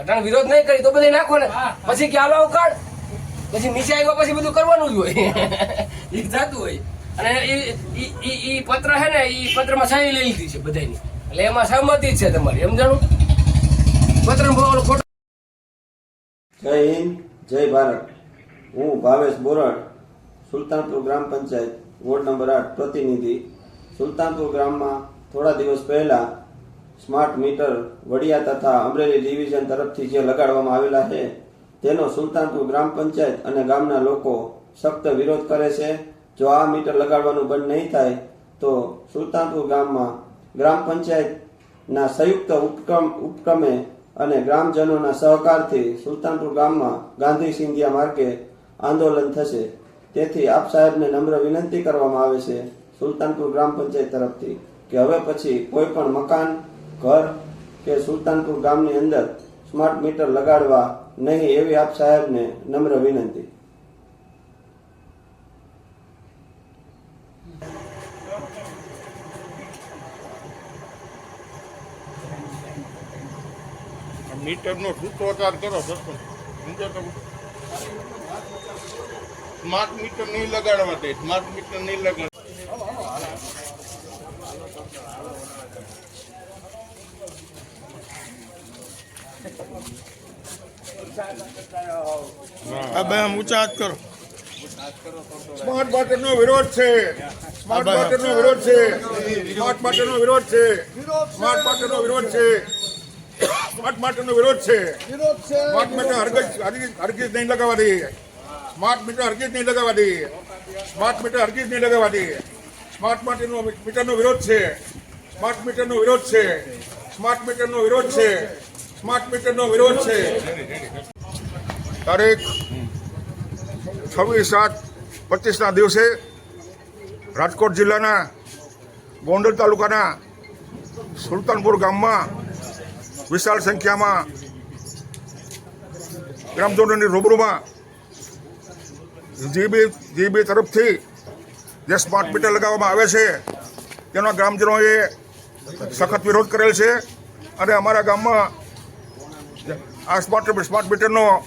અટાણે વિરોધ નહીં કરી તો બધી નાખો ને. પછી ક્યાં હાલો કાઢ. પછી નીચે આવ્યા પછી બધું કરવાનું જ હોય. એ થતું હોય. અને એ ઈ પત્ર છે ને એ પત્રમાં સહી લઈ લીધી છે બધાની એટલે એમાં સહમતિ છે તમારી. સમજાણું પત્ર ખોટો જય હિન્દ, જય ભારત. હું ભાવેશ બોરડ, સુલતાનપુર ગ્રામ પંચાયત, વોર્ડ નંબર આઠ, પ્રતિનિધિ. સુલતાનપુર ગ્રામમાં થોડા દિવસ પહેલા સ્માર્ટ મીટર વડિયા તથા અમરેલી ડિવિઝન તરફથી જે લગાડવામાં આવેલા છે, તેનો સુલતાનપુર ગ્રામ પંચાયત અને ગામના લોકો સખ્ત વિરોધ કરે છે. જો આ મીટર લગાડવાનું બંધ નહીં થાય, તો સુલતાનપુર ગામમાં ગ્રામ પંચાયતના સંયુક્ત ઉપક્રમ, ઉપક્રમે અને ગ્રામજનોના સહકારથી સુલતાનપુર ગામમાં ગાંધી સિંધિયા માર્ગે આંદોલન થશે. તેથી આપ સાહેબને નમ્ર વિનંતી કરવામાં આવે છે સુલતાનપુર ગ્રામ પંચાયત તરફથી કે હવે પછી કોઈ પણ મકાન ઘર કે સુલતાનપુર ગામની અંદર સ્માર્ટ મીટર લગાડવા નહીં એવી આપ સાહેબને નમ્ર વિનંતી. મીટરનો સૂત્રોચ્ચાર કરો સરપંચ સ્માર્ટ મીટર નહીં લગાડવા દે. સ્માર્ટ મીટર નહીં લગાડ આમ ઊંચા હાથ કરો. સ્માર્ટ મીટરનો વિરોધ છે. સ્માર્ટ મીટરનો વિરોધ છે. સ્માર્ટ મીટરનો વિરોધ છે. સ્માર્ટ મીટરનો વિરોધ છે. સ્માર્ટ મીટરનો વિરોધ છે. સ્માર્ટ મીટર હરગજ હરગીજ હરગીજ નહીં લગાવવા દઈએ સ્માર્ટ મીટર હરગીજ નહીં લગાવવા દઈએ સ્માર્ટ મીટર હરગીજ નહીં લગાવવા દઈએ સ્માર્ટ મીટરનો મીટરનો વિરોધ છે. સ્માર્ટ મીટરનો વિરોધ છે. સ્માર્ટ મીટરનો વિરોધ છે. સ્માર્ટ મીટરનો વિરોધ છે. તારીખ છવ્વીસ સાત પચીસના દિવસે રાજકોટ જિલ્લાના ગોંડલ તાલુકાના સુલતાનપુર ગામમાં વિશાળ સંખ્યામાં ગ્રામજનોની રૂબરૂમાં જીબી જીબી તરફથી જે સ્માર્ટ મીટર લગાવવામાં આવે છે, તેના ગ્રામજનોએ સખત વિરોધ કરેલ છે અને અમારા ગામમાં આ સ્માર્ટ સ્માર્ટ મીટરનો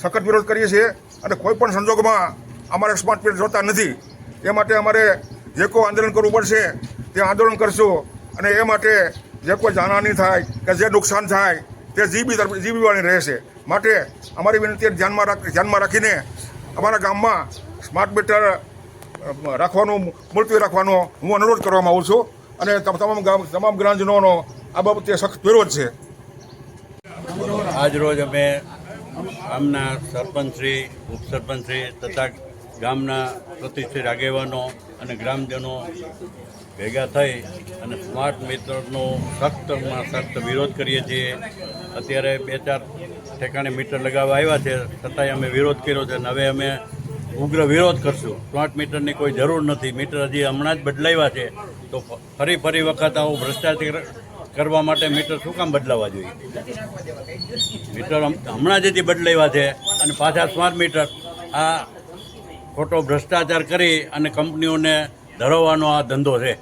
સખત વિરોધ કરીએ છીએ અને કોઈ પણ સંજોગોમાં અમારે સ્માર્ટ મીટર જોતા નથી. એ માટે અમારે જે કોઈ આંદોલન કરવું પડશે, તે આંદોલન કરશું અને એ માટે જે કોઈ જાનહાની થાય કે જે નુકસાન થાય, તે જીબી જીબીવાળી રહેશે. માટે અમારી વિનંતી ધ્યાનમાં રાખ, ધ્યાનમાં રાખીને અમારા ગામમાં સ્માર્ટ મીટર રાખવાનું મુલતવી રાખવાનો હું અનુરોધ કરવામાં આવું છું. અને તમ- તમામ ગામ, તમામ ગ્રામજનોનો આ બાબતે સખત વિરોધ છે. આજ રોજ અમે ગામના સરપંચશ્રી ઉપસરપંચશ્રી તથા ગામના પ્રતિષ્ઠિત આગેવાનો અને ગ્રામજનો ભેગા થઈ અને સ્માર્ટ મીટરનો સખ્તમાં સખ્ત વિરોધ કરીએ છીએ. અત્યારે બે ચાર ઠેકાણે મીટર લગાવવા આવ્યા છે, છતાંય અમે વિરોધ કર્યો છે અને હવે અમે ઉગ્ર વિરોધ કરશું. સ્માર્ટ મીટરની કોઈ જરૂર નથી. મીટર હજી હમણાં જ બદલાવ્યા છે. તો ફરી ફરી વખત આવું ભ્રષ્ટાચાર કરવા માટે મીટર શું કામ બદલાવવા જોઈએ? મીટર હમણાં જેથી બદલાવ્યા છે અને પાછા સ્માર્ટ મીટર આ ખોટો ભ્રષ્ટાચાર કરી અને કંપનીઓને ધરાવવાનો આ ધંધો છે.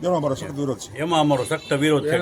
જેનો અમારો સખત વિરોધ છે. એમાં અમારો સખ્ત વિરોધ છે